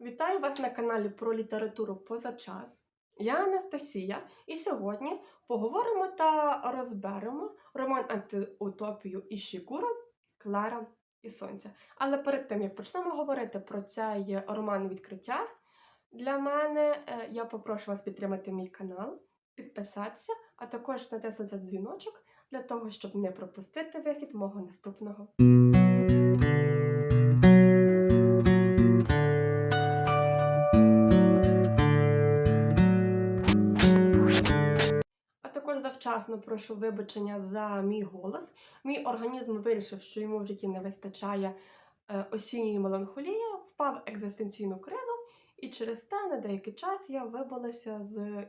Вітаю вас на каналі про літературу поза час. Я Анастасія, і сьогодні поговоримо та розберемо роман антиутопію Ішігуро Клара і Сонця. Але перед тим як почнемо говорити про цей роман відкриття, для мене е, я попрошу вас підтримати мій канал, підписатися, а також натиснути дзвіночок для того, щоб не пропустити вихід мого наступного завчасно прошу вибачення за мій голос. Мій організм вирішив, що йому в житті не вистачає е, осінньої меланхолії, впав в екзистенційну кризу, і через те на деякий час я вибилася з е,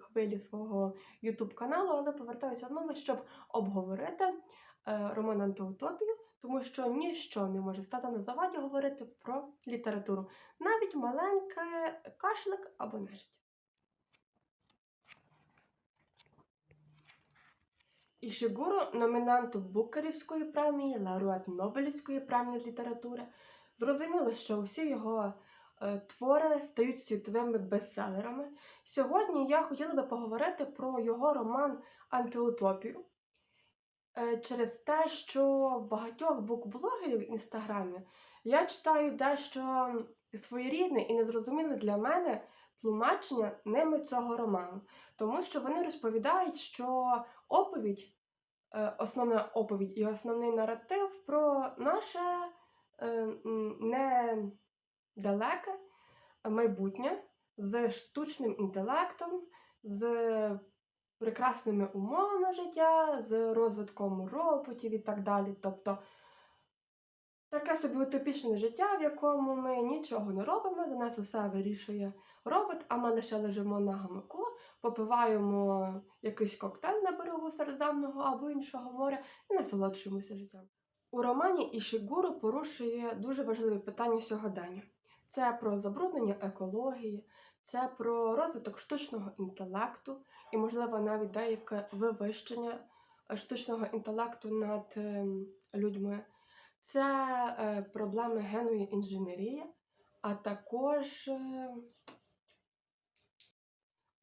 хвилі свого YouTube каналу, але повертаюся знову, щоб обговорити е, роман антиутопію, тому що ніщо не може стати на заваді говорити про літературу, навіть маленький кашлик або нежить. Ішигуро номінант Букерівської премії, лауреат Нобелівської премії з літератури. Зрозуміло, що усі його е, твори стають світовими бестселерами. Сьогодні я хотіла би поговорити про його роман Антиутопію. Е, через те, що багатьох букблогерів в інстаграмі я читаю дещо своєрідне і незрозуміле для мене тлумачення ними цього роману. Тому що вони розповідають, що оповідь, е, основна оповідь і основний наратив про наше е, недалеке майбутнє з штучним інтелектом, з прекрасними умовами життя, з розвитком роботів і так далі. Тобто таке собі утопічне життя, в якому ми нічого не робимо, за нас усе вирішує робот, а ми лише лежимо на гамаку, попиваємо якийсь коктейль берегу Середземного або іншого моря і насолоджуємося життям. У романі Ішігуру порушує дуже важливі питання сьогодення. Це про забруднення екології, це про розвиток штучного інтелекту і, можливо, навіть деяке вивищення штучного інтелекту над ем, людьми. Це е, проблеми генної інженерії, а також е,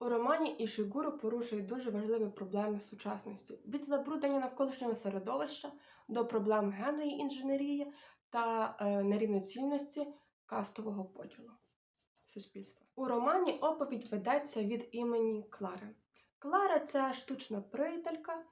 у романі Ішигуру порушує дуже важливі проблеми сучасності: від забруднення навколишнього середовища до проблем генної інженерії та е, нерівноцільності кастового поділу суспільства. У романі оповідь ведеться від імені Клари. Клара це штучна приятелька,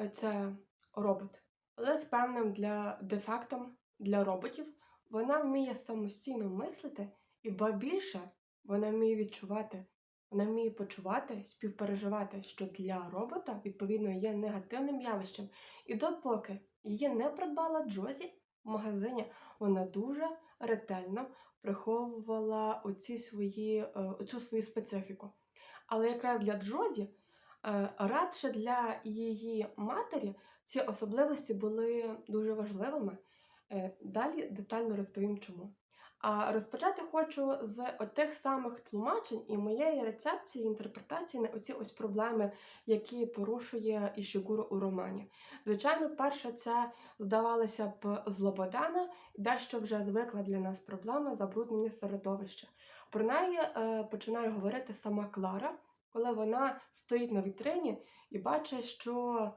е, це робот, але з певним для дефектом для роботів. Вона вміє самостійно мислити, і ба більше вона вміє відчувати, вона вміє почувати, співпереживати, що для робота відповідно є негативним явищем. І допоки її не придбала Джозі в магазині, вона дуже ретельно приховувала оці свої, е, оцю свою специфіку. Але якраз для Джозі, е, радше для її матері, ці особливості були дуже важливими. Е, Далі детально розповім чому. А розпочати хочу з отих самих тлумачень і моєї рецепції, інтерпретації на оці ось проблеми, які порушує Ішігуру у романі. Звичайно, перше, це здавалося б злободана, дещо вже звикла для нас проблема забруднення середовища. Про неї е, починає говорити сама Клара, коли вона стоїть на вітрині і бачить, що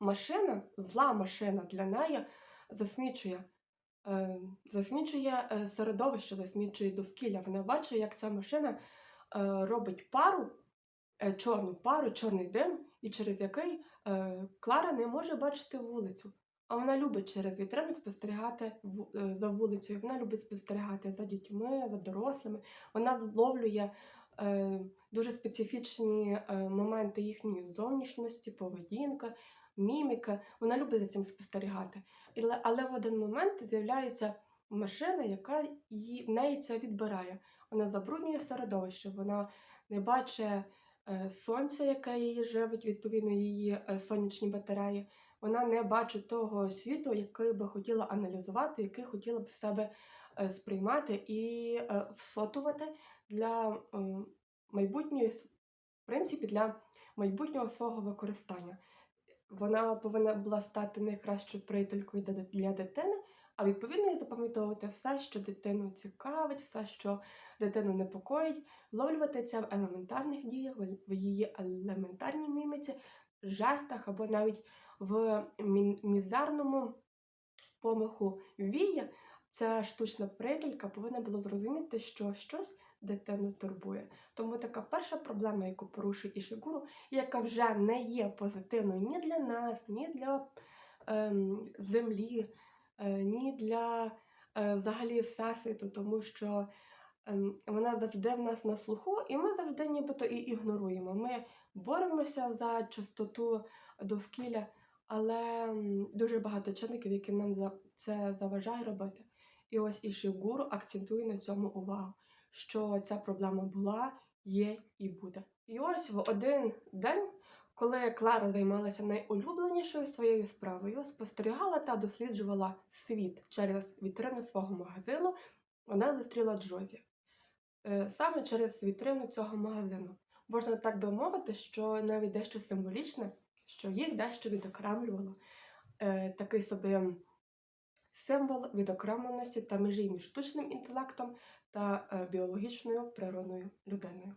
машина, зла машина для неї засмічує. Е, Засмічує е, середовище, засмічує довкілля. Вона бачить, як ця машина е, робить пару, е, чорну пару, чорний дим, і через який Клара не може бачити вулицю. А вона любить через вітрину спостерігати за вулицею. Вона любить спостерігати за дітьми, за дорослими. Вона вловлює дуже специфічні моменти їхньої зовнішності, поведінки, міміки. Вона любить за цим спостерігати. Але в один момент з'являється машина, яка її, в неї це відбирає. Вона забруднює середовище, вона не бачить е, сонця, яке її живить, відповідно, її е, сонячні батареї. Вона не бачить того світу, який би хотіла аналізувати, який хотіла б в себе е, сприймати і всотувати для майбутньої, в принципі, для майбутнього свого використання. Вона повинна була стати найкращою приятелькою для дитини, а відповідно і запам'ятовувати все, що дитину цікавить, все, що дитину непокоїть, вловлювати це в елементарних діях, в її елементарній міміці, жестах або навіть в мі- мізерному помаху вія. Ця штучна прикілька повинна була зрозуміти, що щось дитину турбує. Тому така перша проблема, яку порушує Ішигуру, яка вже не є позитивною ні для нас, ні для ем, землі, е, ні для е, взагалі всесвіту, тому що ем, вона завжди в нас на слуху, і ми завжди нібито і ігноруємо. Ми боремося за чистоту довкілля, але дуже багато чинників, які нам це заважає робити. І ось Ішигуру акцентує на цьому увагу, що ця проблема була, є і буде. І ось в один день, коли Клара займалася найулюбленішою своєю справою, спостерігала та досліджувала світ через вітрину свого магазину, вона зустріла Джозі. Е, Саме через вітрину цього магазину. Можна так би мовити, що навіть дещо символічне, що їх дещо відокремлювало. Е, Такий собі символ відокремленості та межі між штучним інтелектом та е, біологічною природною людиною.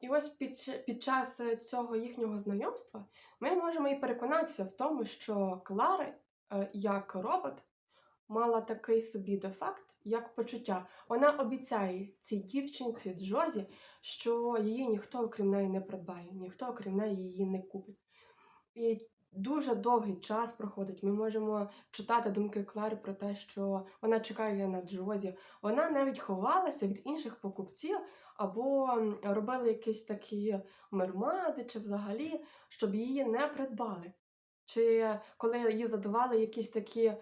І ось під, під час цього їхнього знайомства ми можемо і переконатися в тому, що Клара, е, як робот, мала такий собі дефект, як почуття. Вона обіцяє цій дівчинці Джозі, що її ніхто окрім неї не придбає, ніхто окрім неї її не купить. І дуже довгий час проходить. Ми можемо читати думки Клари про те, що вона чекає на Джозі. Вона навіть ховалася від інших покупців або робила якісь такі мермази, чи взагалі, щоб її не придбали. Чи коли їй задавали якісь такі е,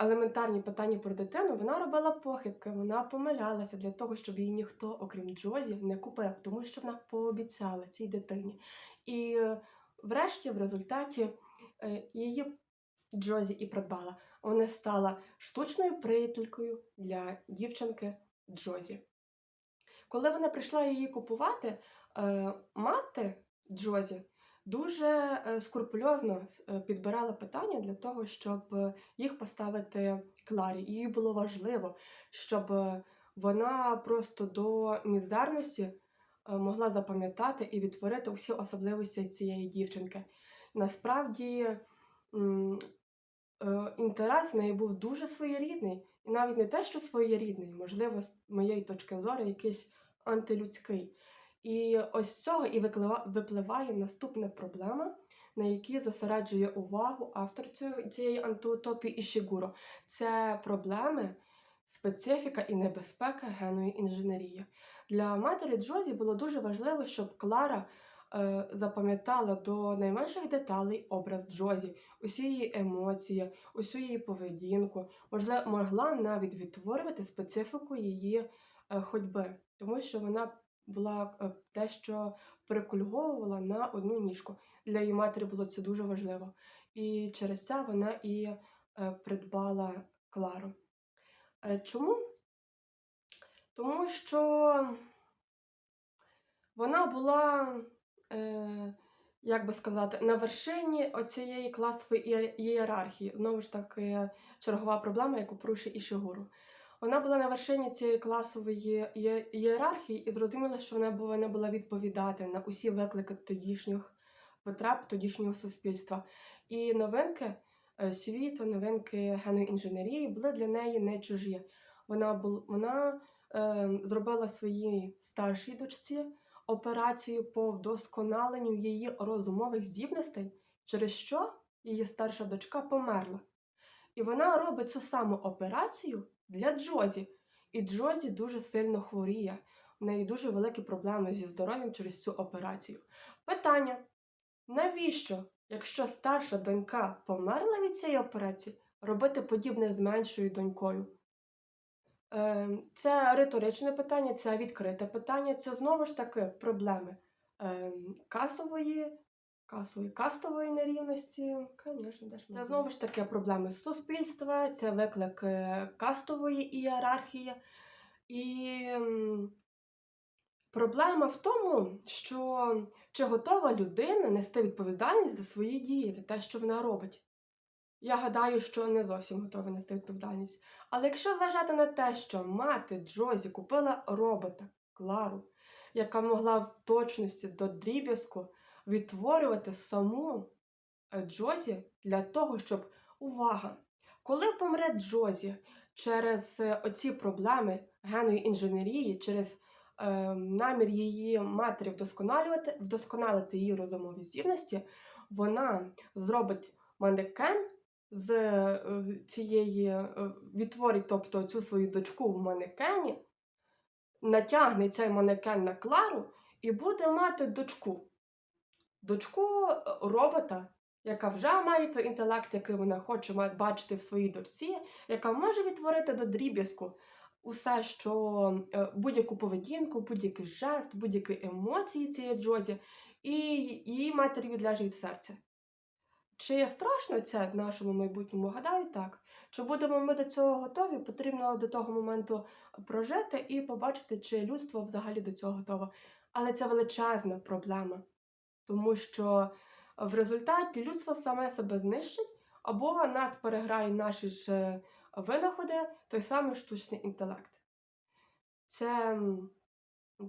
елементарні питання про дитину, вона робила похибки, вона помилялася для того, щоб її ніхто, окрім Джозі, не купив, тому що вона пообіцяла цій дитині. І врешті, в результаті, е, її Джозі і придбала. Вона стала штучною приятелькою для дівчинки Джозі. Коли вона прийшла її купувати, е, мати Джозі дуже е, скрупульозно підбирала питання для того, щоб їх поставити Кларі. Їй було важливо, щоб вона просто до мізерності могла запам'ятати і відтворити всі особливості цієї дівчинки. Насправді е, інтерес в неї був дуже своєрідний. І навіть не те, що своєрідний, можливо, з моєї точки зору, якийсь антилюдський. І ось з цього і випливає наступна проблема, на якій зосереджує увагу автор цієї антиутопії Ішігуро. Це проблеми, специфіка і небезпека геної інженерії. Для матері Джозі було дуже важливо, щоб Клара е, запам'ятала до найменших деталей образ Джозі, усі її емоції, усю її поведінку, можливо, могла навіть відтворювати специфіку її е, ходьби, тому що вона була е, дещо перекульговувала на одну ніжку. Для її матері було це дуже важливо. І через це вона і е, придбала Клару. Е, Чому? Тому що вона була, е, як би сказати, на вершині оцієї класової ієрархії. Знову ж таки, чергова проблема, яку порушує Ішигуру. Вона була на вершині цієї класової ієрархії і зрозуміла, що вона повинна була відповідати на усі виклики тодішніх потреб тодішнього суспільства. І новинки е, світу, новинки генної інженерії були для неї не чужі. Вона, бул, вона зробила своїй старшій дочці операцію по вдосконаленню її розумових здібностей, через що її старша дочка померла. І вона робить цю саму операцію для Джозі. І Джозі дуже сильно хворіє. В неї дуже великі проблеми зі здоров'ям через цю операцію. Питання: навіщо, якщо старша донька померла від цієї операції, робити подібне з меншою донькою? Ем, Це риторичне питання, це відкрите питання, це знову ж таки проблеми ем, касової, касової, кастової нерівності. Конечно, це знову ж таки проблеми суспільства, це виклик е, кастової ієрархії. І ем, проблема в тому, що чи готова людина нести відповідальність за свої дії, за те, що вона робить. я гадаю, що не зовсім готові нести відповідальність. Але якщо зважати на те, що мати Джозі купила робота Клару, яка могла в точності до дріб'язку відтворювати саму е, Джозі для того, щоб увага, коли помре Джозі через е, оці проблеми генної інженерії, через е, намір її матері вдосконалювати, вдосконалити її розумові здібності, вона зробить манекен з е, цієї е, відтворить, тобто цю свою дочку в манекені, натягне цей манекен на Клару і буде мати дочку. Дочку е, робота, яка вже має той інтелект, який вона хоче бачити в своїй дочці, яка може відтворити до дріб'язку усе, що будь-яку поведінку, будь-який жест, будь-які емоції цієї Джозі, і її матері відляже від серця. Чи є страшно це в нашому майбутньому? Гадаю, так. Чи будемо ми до цього готові? Потрібно до того моменту прожити і побачити, чи людство взагалі до цього готове. Але це величезна проблема, тому що в результаті людство саме себе знищить, або нас переграє наші ж е, винаходи, той самий штучний інтелект. Це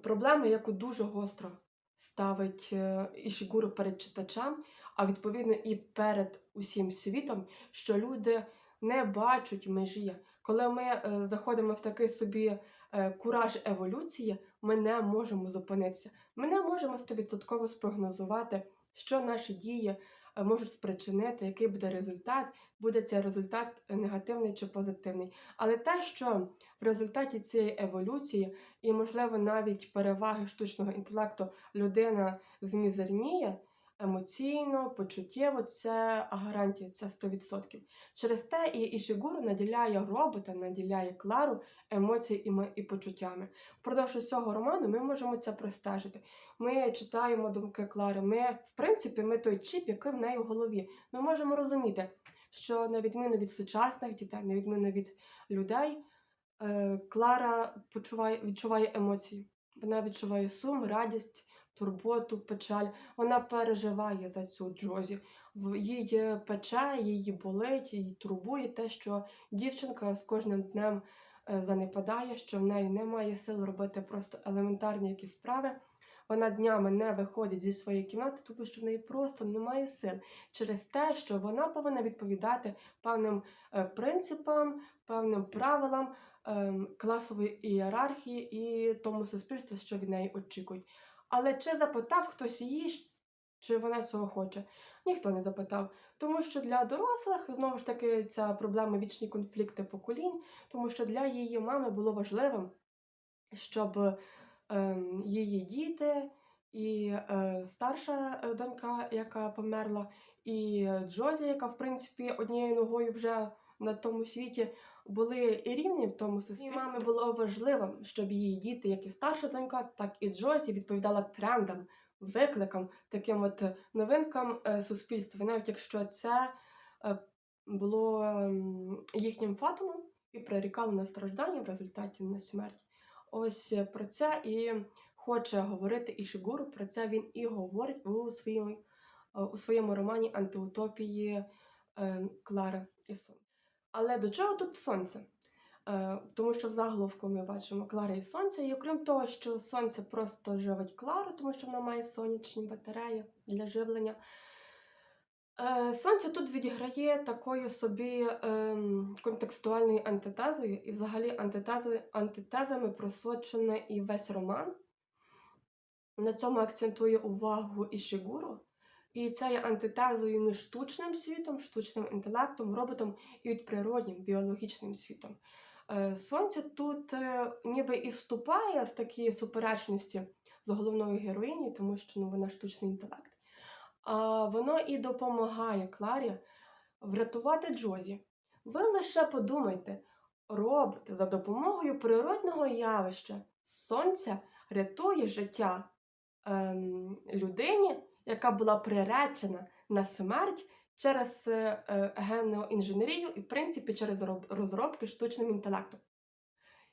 проблема, яку дуже гостро ставить е, Ішігуру перед читачем, а відповідно і перед усім світом, що люди не бачать межі. Коли ми е, заходимо в такий собі е, кураж еволюції, ми не можемо зупинитися. Ми не можемо стовідсотково спрогнозувати, що наші дії е, можуть спричинити, який буде результат, буде цей результат негативний чи позитивний. Але те, що в результаті цієї еволюції і, можливо, навіть переваги штучного інтелекту людина змізерніє емоційно, почуттєво, це гарантія, це 100%. Через те і Ішігуру наділяє робота, наділяє Клару емоціями і почуттями. Впродовж усього роману ми можемо це простежити. Ми читаємо думки Клари. Ми, в принципі, ми той чіп, який в неї в голові. Ми можемо розуміти, що на відміну від сучасних дітей, на відміну від людей, е, Клара почуває, відчуває емоції. Вона відчуває сум, радість, турботу, печаль. Вона переживає за цю Джозі. Її пече, її болить, її турбує те, що дівчинка з кожним днем е, занепадає, що в неї немає сил робити просто елементарні якісь справи. Вона днями не виходить зі своєї кімнати, тому що в неї просто немає сил через те, що вона повинна відповідати певним е, принципам, певним правилам ем, класової ієрархії і тому суспільству, що від неї очікують. Але чи запитав хтось її, чи вона цього хоче? Ніхто не запитав. Тому що для дорослих знову ж таки ця проблема вічні конфлікти поколінь, тому що для її мами було важливим, щоб ем, її діти і е, старша е, донька, яка померла, і е, Джозі, яка в принципі однією ногою вже на тому світі, були рівні в тому суспільстві. Мамі було важливим, щоб її діти, як і старша донька, так і Джозі, відповідала трендам, викликам, таким от новинкам е, суспільства, навіть якщо це е, було ем, їхнім фатумом і прирікало на страждання в результаті на смерть. Ось е, про це і хоче говорити Ішигуру, про це він і говорить у своєму, е, у своєму романі Антиутопії е, Клара і Сон. Але до чого тут сонце? Е, тому що в заголовку ми бачимо Клара і сонце, і окрім того, що сонце просто живить Клару, тому що вона має сонячні батареї для живлення. Е, Сонце тут відіграє такою собі ем, контекстуальною антитезою, і взагалі антитезою, антитезами просочений і весь роман. На цьому акцентує увагу Ішигуру. І це є антитезою між штучним світом, штучним інтелектом, роботом і від природнім біологічним світом. Е, Сонце тут е, ніби і вступає в такі суперечності з головною героїнею, тому що ну, вона штучний інтелект. А воно і допомагає Кларі врятувати Джозі. Ви лише подумайте, робот за допомогою природного явища сонця рятує життя ем, людині, яка була приречена на смерть через е, е, генну інженерію і, в принципі, через розробки штучним інтелектом.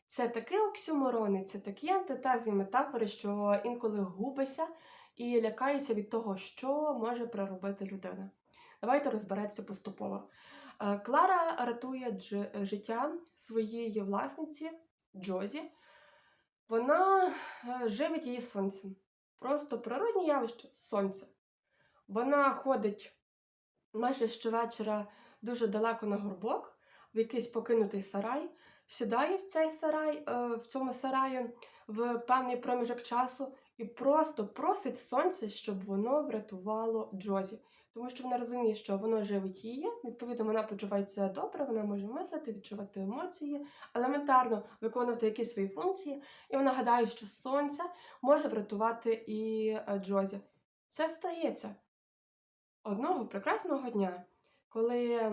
Це такі оксюморони, це такі антитези метафори, що інколи губишся і лякаєшся від того, що може проробити людина. Давайте розберетися поступово. Е, Клара рятує життя своєї власниці Джозі. Вона живить її сонцем. Просто природне явище сонце. Вона ходить майже щовечора дуже далеко на горбок, в якийсь покинутий сарай, сідає в цей сарай, е, в цьому сараї в певний проміжок часу і просто просить сонце, щоб воно врятувало Джозі. Тому що вона розуміє, що воно живить її, відповідно, вона почувається добре, вона може мислити, відчувати емоції, елементарно виконувати якісь свої функції, і вона гадає, що сонце може врятувати і е, Джозі. Це стається одного прекрасного дня, коли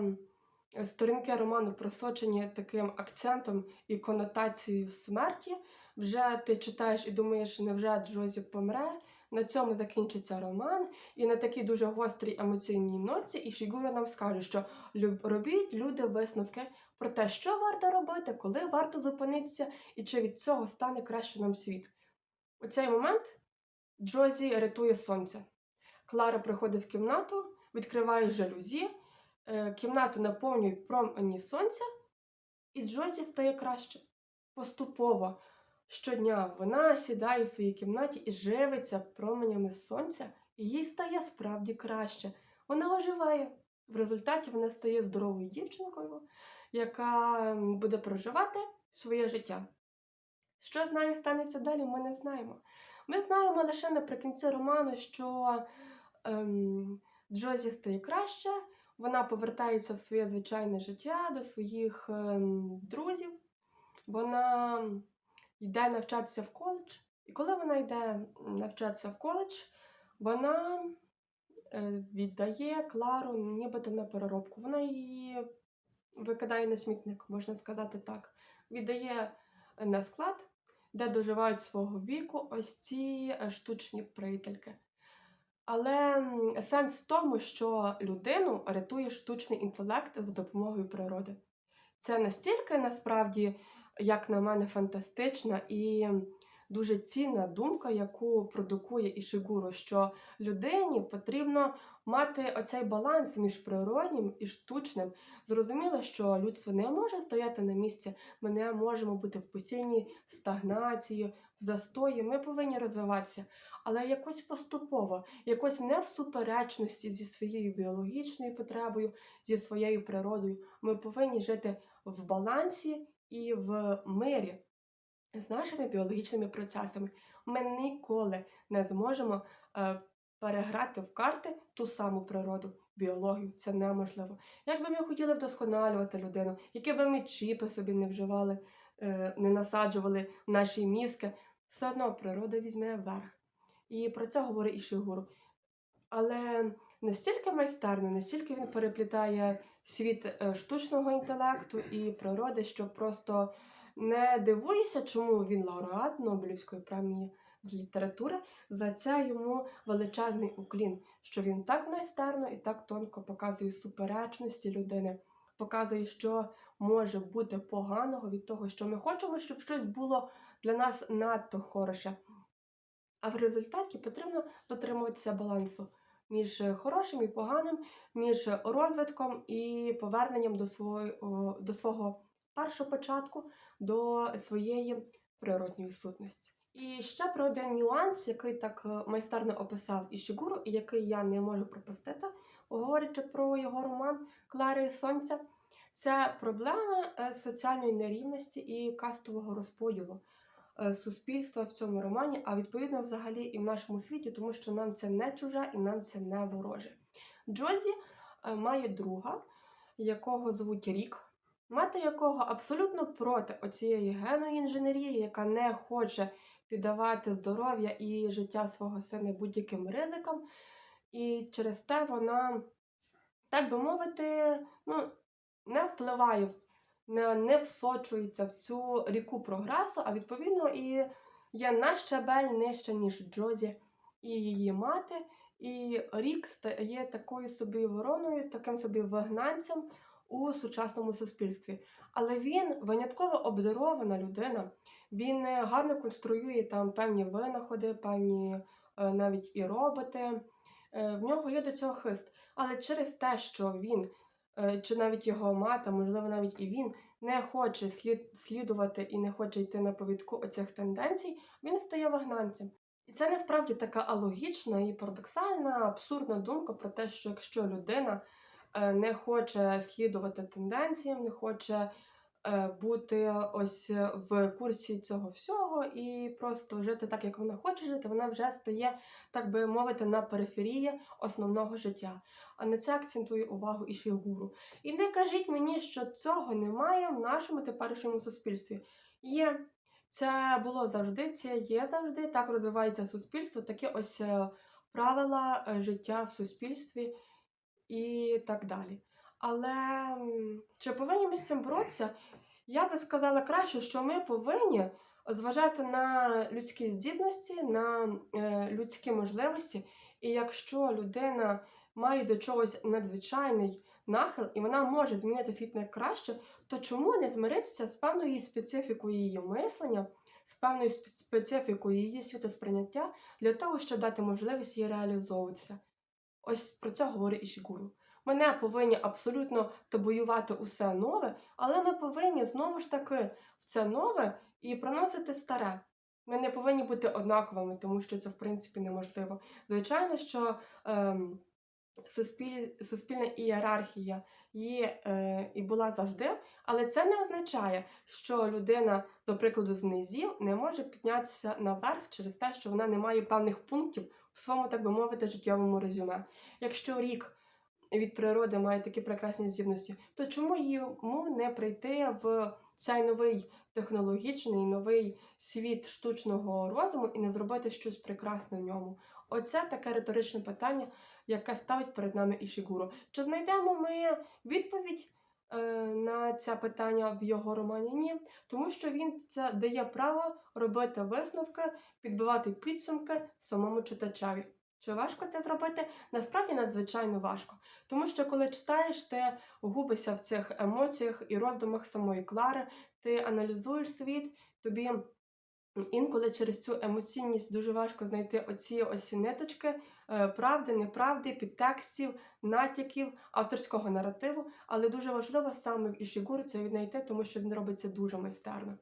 сторінки роману просочені таким акцентом і конотацією смерті, вже ти читаєш і думаєш, невже Джозі помре. На цьому закінчиться роман, і на такій дуже гострій емоційній ноці Ішігура нам скаже, що робіть люди висновки про те, що варто робити, коли варто зупинитися, і чи від цього стане краще нам світ. У цей момент Джозі рятує сонце. Клара приходить в кімнату, відкриває жалюзі, е, кімнату наповнюють промені сонця, і Джозі стає краще. Поступово. Щодня вона сідає в своїй кімнаті і живиться променями сонця, і їй стає справді краще. Вона оживає. В результаті вона стає здоровою дівчинкою, яка буде проживати своє життя. Що з нею станеться далі, ми не знаємо. Ми знаємо лише наприкінці роману, що ем, Джозі стає краще, вона повертається в своє звичайне життя до своїх ем, друзів. Вона йде навчатися в коледж. І коли вона йде навчатися в коледж, вона е, віддає Клару нібито на переробку. Вона її викидає на смітник, можна сказати так. Віддає на склад, де доживають свого віку ось ці е, штучні приятельки. Але сенс в тому, що людину рятує штучний інтелект за допомогою природи. Це настільки насправді, як на мене, фантастична і дуже цінна думка, яку продукує Ішигуро, що людині потрібно мати оцей баланс між природнім і штучним. Зрозуміло, що людство не може стояти на місці, ми не можемо бути в постійній стагнації, в застої. Ми повинні розвиватися, але якось поступово, якось не в суперечності зі своєю біологічною потребою, зі своєю природою. Ми повинні жити в балансі і в мирі з нашими біологічними процесами. Ми ніколи не зможемо е, переграти в карти ту саму природу, біологію. Це неможливо. Як би ми хотіли вдосконалювати людину, які би ми чіпи собі не вживали, е, не насаджували в наші мізки, все одно природа візьме верх. І про це говорить Ішигуру. Але настільки майстерно, настільки він переплітає світ е, штучного інтелекту і природи, що просто не дивуюся, чому він лауреат Нобелівської премії з літератури. За це йому величезний уклін, що він так майстерно і так тонко показує суперечності людини, показує, що може бути поганого від того, що ми хочемо, щоб щось було для нас надто хороше. А в результаті потрібно дотримуватися балансу між хорошим і поганим, між розвитком і поверненням до свого, до свого першого початку, до своєї природньої сутності. І ще про один нюанс, який так е, майстерно описав Ішігуру, і який я не можу пропустити, говорячи про його роман Клари Сонця, це проблема е, соціальної нерівності і кастового розподілу е, суспільства в цьому романі, а відповідно взагалі і в нашому світі, тому що нам це не чуже і нам це не вороже. Джозі е, має друга, якого звуть Рік, мати якого абсолютно проти оцієї геноінженерії, яка не хоче піддавати здоров'я і життя свого сина будь-яким ризикам. І через те вона, так би мовити, ну, не впливає, не, всочується в цю ріку прогресу, а відповідно і є на щабель нижче, ніж Джозі і її мати. І рік стає такою собі вороною, таким собі вигнанцем у сучасному суспільстві. Але він винятково обдарована людина. Він е, гарно конструює там певні винаходи, певні е, навіть і роботи. Е, В нього є до цього хист. Але через те, що він чи навіть його мати, можливо, навіть і він не хоче слід, слідувати і не хоче йти на повідку оцих тенденцій, він стає вагнанцем. І це насправді така алогічна і парадоксальна, абсурдна думка про те, що якщо людина е, не хоче слідувати тенденціям, не хоче е, бути ось в курсі цього всього і просто жити так, як вона хоче жити, вона вже стає, так би мовити, на периферії основного життя. А на це акцентує увагу і Шігуру. І не кажіть мені, що цього немає в нашому теперішньому суспільстві. Є. Це було завжди, це є завжди. Так розвивається суспільство, такі ось е, правила е, життя в суспільстві і так далі. Але чи повинні ми з цим боротися? Я би сказала краще, що ми повинні зважати на людські здібності, на е, людські можливості. І якщо людина має до чогось надзвичайний нахил, і вона може змінити світ на краще, то чому не змиритися з певною специфікою її мислення, з певною специфікою її світосприйняття для того, щоб дати можливість їй реалізовуватися? Ось про це говорить Ішігуру. Ми не повинні абсолютно табоювати усе нове, але ми повинні знову ж таки в це нове і проносити старе. Ми не повинні бути однаковими, тому що це в принципі неможливо. Звичайно, що ем, суспіль, суспільна ієрархія є е, і була завжди, але це не означає, що людина, до прикладу, з низів не може піднятися наверх через те, що вона не має певних пунктів в своєму, так би мовити, життєвому резюме. Якщо рік від природи має такі прекрасні здібності, то чому йому не прийти в цей новий технологічний новий світ штучного розуму і не зробити щось прекрасне в ньому? Оце таке риторичне питання, яке ставить перед нами Ішігуро. Чи знайдемо ми відповідь е, на це питання в його романі? Ні, тому що він це дає право робити висновки, підбивати підсумки самому читачеві. Чи важко це зробити? Насправді надзвичайно важко. Тому що коли читаєш, ти губишся в цих емоціях і роздумах самої Клари, ти аналізуєш світ, тобі інколи через цю емоційність дуже важко знайти оці ось ниточки е, правди, неправди, підтекстів, натяків, авторського наративу, але дуже важливо саме в Ішігуру це віднайти, тому що він робить це дуже майстерно.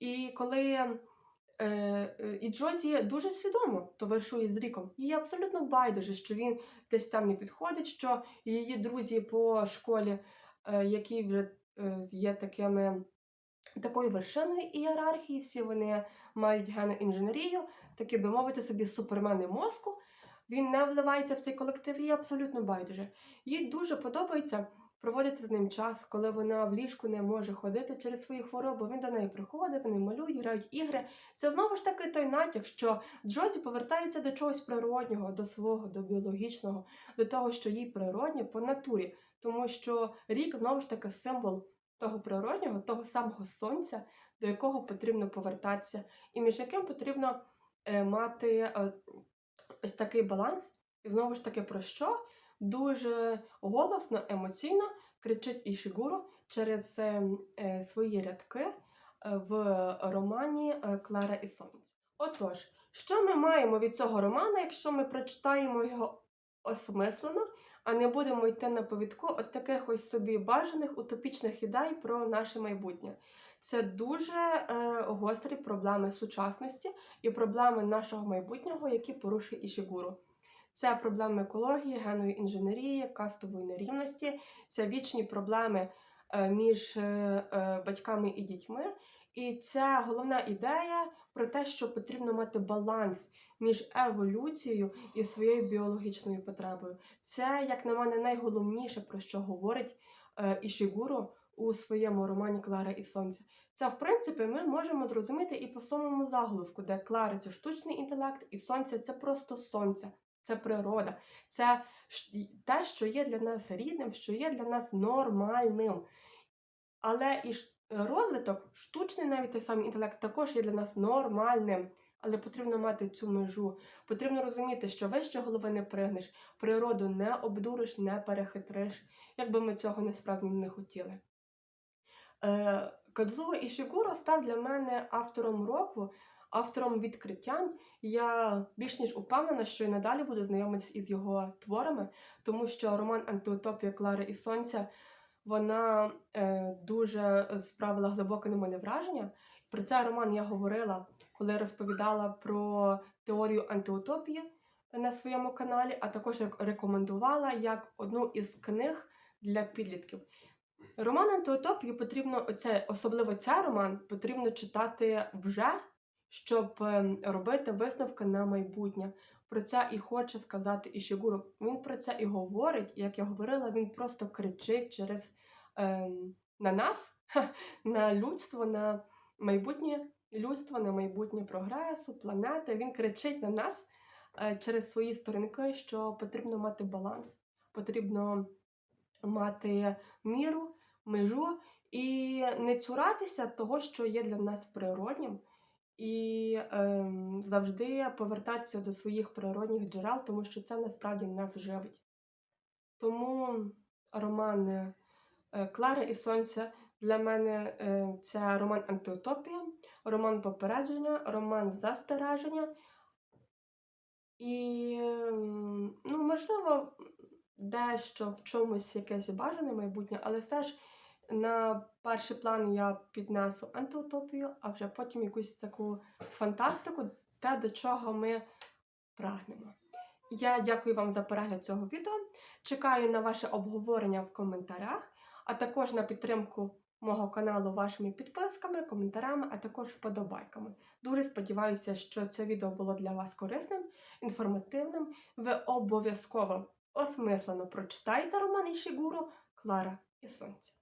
І коли і Джозі дуже свідомо товаришує з Ріком. Їй абсолютно байдуже, що він десь там не підходить, що її друзі по школі, е, які вже е, є такими такою вершиною ієрархії, всі вони мають геноінженерію, такі би мовити собі супермени мозку. Він не вливається в цей колектив, їй абсолютно байдуже. Їй дуже подобається проводити з ним час, коли вона в ліжку не може ходити через свою хворобу. Він до неї приходить, вони малюють, грають ігри. Це знову ж таки той натяк, що Джозі повертається до чогось природнього, до свого, до біологічного, до того, що їй природнє по натурі. Тому що рік знову ж таки символ того природнього, того самого сонця, до якого потрібно повертатися, і між яким потрібно е, мати е, ось такий баланс. І знову ж таки про що? Дуже голосно, емоційно кричить Ішігуру через е, е, свої рядки е, в романі е, Клара і Сонце. Отож, що ми маємо від цього роману, якщо ми прочитаємо його осмислено, а не будемо йти на повідку от таких ось собі бажаних утопічних ідей про наше майбутнє? Це дуже е, гострі проблеми сучасності і проблеми нашого майбутнього, які порушує Ішігуру. Це проблеми екології, генової інженерії, кастової нерівності, це вічні проблеми е, між е, е, батьками і дітьми. І це головна ідея про те, що потрібно мати баланс між еволюцією і своєю біологічною потребою. Це, як на мене, найголовніше, про що говорить Ішігуро у своєму романі Клара і Сонце. Це, в принципі, ми можемо зрозуміти і по самому заголовку, де Клара це штучний інтелект, і сонце це просто сонце, це природа, це те, що є для нас рідним, що є для нас нормальним. Але і розвиток, штучний навіть той самий інтелект, також є для нас нормальним. Але потрібно мати цю межу. Потрібно розуміти, що вище голови не пригнеш, природу не обдуриш, не перехитриш, як би ми цього насправді не хотіли. Е, Кадзуо Ішігуро став для мене автором року, автором відкриттям. Я більш ніж упевнена, що і надалі буду знайомитися із його творами, тому що роман Антиутопія Клари і Сонця вона е, дуже справила глибоке на мене враження. Про цей роман я говорила, коли розповідала про теорію антиутопії на своєму каналі, а також рек- рекомендувала як одну із книг для підлітків. Роман антиутопії потрібно, оце, особливо цей роман, потрібно читати вже, щоб ем, робити висновки на майбутнє. Про це і хоче сказати Ішігуру. Він про це і говорить. Як я говорила, він просто кричить через ем, на нас, на людство, на майбутнє людство, на майбутнє прогресу, планети. Він кричить на нас е, через свої сторінки, що потрібно мати баланс, потрібно мати міру, межу і не цуратися того, що є для нас природнім, і ем, завжди повертатися до своїх природних джерел, тому що це насправді нас живить. Тому роман е, Клара і Сонця для мене е, це роман антиутопія, роман попередження, роман застереження. І, ем, ну, можливо, дещо в чомусь якесь бажане майбутнє, але все ж на перший план я піднесу антиутопію, а вже потім якусь таку фантастику, те, до чого ми прагнемо. Я дякую вам за перегляд цього відео. Чекаю на ваше обговорення в коментарях, а також на підтримку мого каналу вашими підписками, коментарями, а також вподобайками. Дуже сподіваюся, що це відео було для вас корисним, інформативним. Ви обов'язково осмислено прочитайте роман Ішігуру Клара і Сонця.